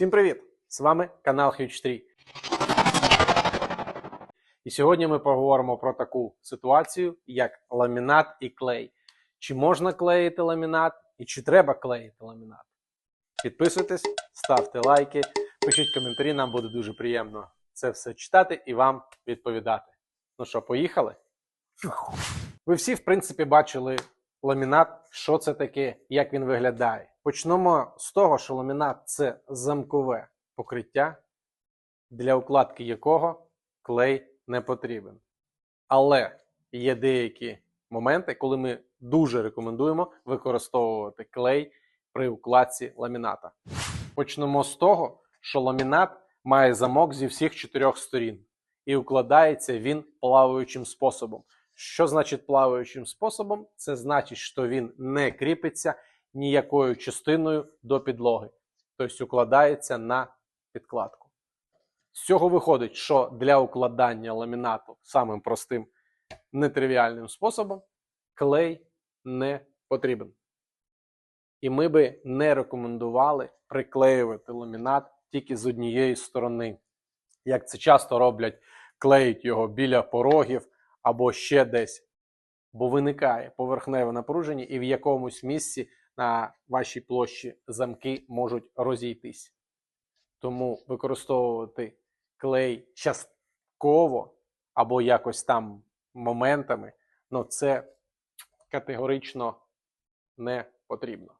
Всім привіт! З вами канал Huge 3. І сьогодні ми поговоримо про таку ситуацію, як ламінат і клей. Чи можна клеїти ламінат і чи треба клеїти ламінат? Підписуйтесь, ставте лайки, пишіть коментарі, нам буде дуже приємно це все читати і вам відповідати. Ну що, поїхали? Ви всі, в принципі, бачили ламінат, що це таке, як він виглядає. Почнемо з того, що ламінат це замкове покриття, для укладки якого клей не потрібен. Але є деякі моменти, коли ми дуже рекомендуємо використовувати клей при укладці ламіната. Почнемо з того, що ламінат має замок зі всіх чотирьох сторін, і укладається він плаваючим способом. Що значить плаваючим способом? Це значить, що він не кріпиться ніякою частиною до підлоги, тобто укладається на підкладку. З цього виходить, що для укладання ламінату самим простим нетривіальним способом клей не потрібен. І ми би не рекомендували приклеювати ламінат тільки з однієї сторони. Як це часто роблять, клеють його біля порогів або ще десь, бо виникає поверхневе напруження, і в якомусь місці на вашій площі замки можуть розійтись. Тому використовувати клей частково або якось там моментами, ну це категорично не потрібно.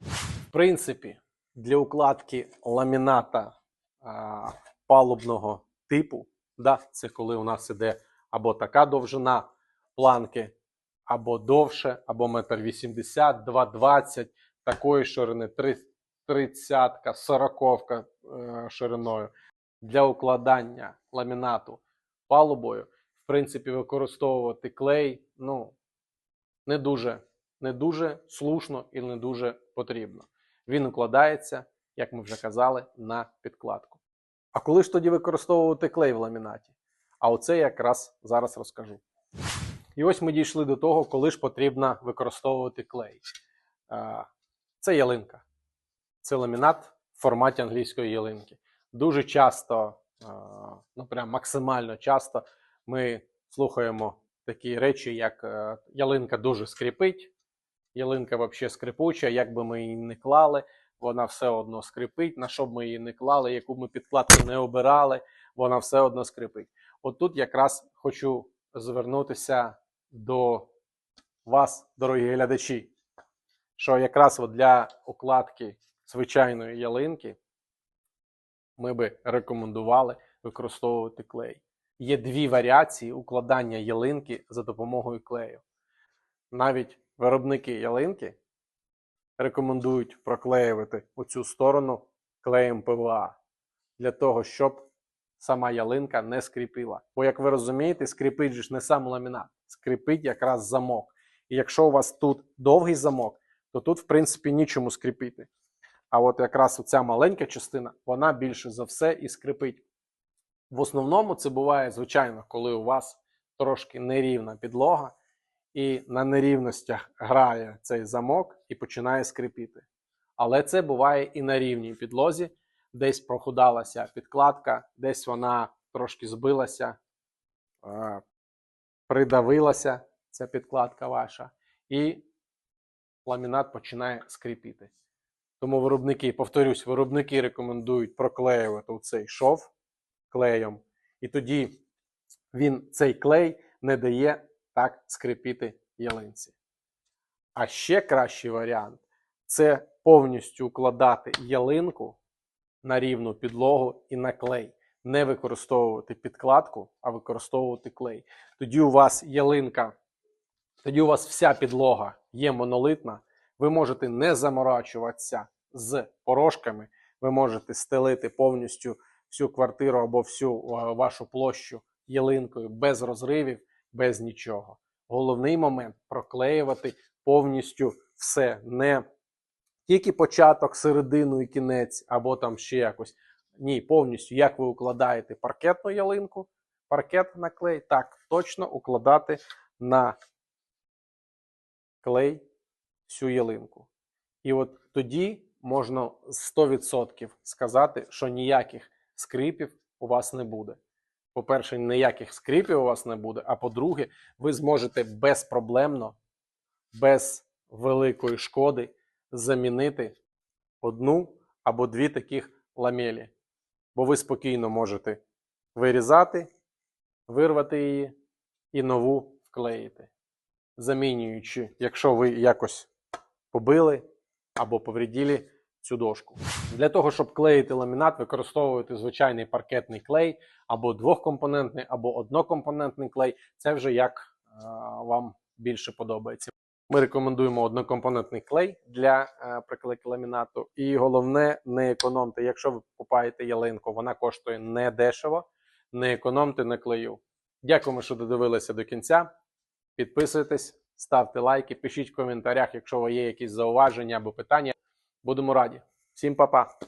В принципі, для укладки ламіната а, палубного типу, да, це коли у нас іде або така довжина планки, або довше, або метр вісімдесят, 2,20, такої ширини, 30, 40 е, шириною. Для укладання ламінату палубою, в принципі, використовувати клей, ну, не дуже, не дуже слушно і не дуже потрібно. Він укладається, як ми вже казали, на підкладку. А коли ж тоді використовувати клей в ламінаті? А оце я якраз зараз розкажу. І ось ми дійшли до того, коли ж потрібно використовувати клей. Це ялинка. Це ламінат в форматі англійської ялинки. Дуже часто, ну прям максимально часто, ми слухаємо такі речі, як е, ялинка дуже скрипить, ялинка взагалі скрипуча, як би ми її не клали, вона все одно скрипить. На що б ми її не клали, яку ми підкладку не обирали, вона все одно скрипить. От тут якраз хочу звернутися до вас, дорогі глядачі, що якраз от для укладки звичайної ялинки ми би рекомендували використовувати клей. Є дві варіації укладання ялинки за допомогою клею. Навіть виробники ялинки рекомендують проклеювати оцю сторону клеєм ПВА для того, щоб сама ялинка не скріпила. Бо, як ви розумієте, скріпить ж не сам ламінат, скріпить якраз замок. І якщо у вас тут довгий замок, то тут, в принципі, нічому скріпити. А от якраз оця маленька частина, вона більше за все і скрипить. В основному це буває, звичайно, коли у вас трошки нерівна підлога, і на нерівностях грає цей замок і починає скрипіти. Але це буває і на рівній підлозі, десь прохудалася підкладка, десь вона трошки збилася, придавилася ця підкладка ваша, і ламінат починає скрипіти. Тому виробники, повторюсь, виробники рекомендують проклеювати цей шов клеєм, і тоді він цей клей не дає так скрипіти ялинці. А ще кращий варіант це повністю укладати ялинку на рівну підлогу і на клей. Не використовувати підкладку, а використовувати клей. Тоді у вас ялинка, тоді у вас вся підлога є монолитна. Ви можете не заморачуватися з порошками, ви можете стелити повністю всю квартиру або всю е, вашу площу ялинкою без розривів, без нічого. Головний момент проклеювати повністю все. Не тільки початок, середину і кінець, або там ще якось. Ні, повністю, як ви укладаєте паркетну ялинку, паркет на клей, так точно укладати на клей всю ялинку. І от тоді можна 100% сказати, що ніяких скрипів у вас не буде. По-перше, ніяких скрипів у вас не буде. А по-друге, ви зможете безпроблемно, без великої шкоди замінити одну або дві таких ламелі. Бо ви спокійно можете вирізати, вирвати її і нову вклеїти, замінюючи, якщо ви якось побили або повредили цю дошку. Для того, щоб клеїти ламінат, використовуєте звичайний паркетний клей, або двохкомпонентний, або однокомпонентний клей. Це вже як е, вам більше подобається. Ми рекомендуємо однокомпонентний клей для е, приклейки ламінату. І головне, не економте. Якщо ви купаєте ялинку, вона коштує не дешево. Не економте на клею. Дякуємо, що додивилися до кінця. Підписуйтесь, ставте лайки, пишіть в коментарях, якщо є якісь зауваження або питання. Будемо раді. Всім па-па!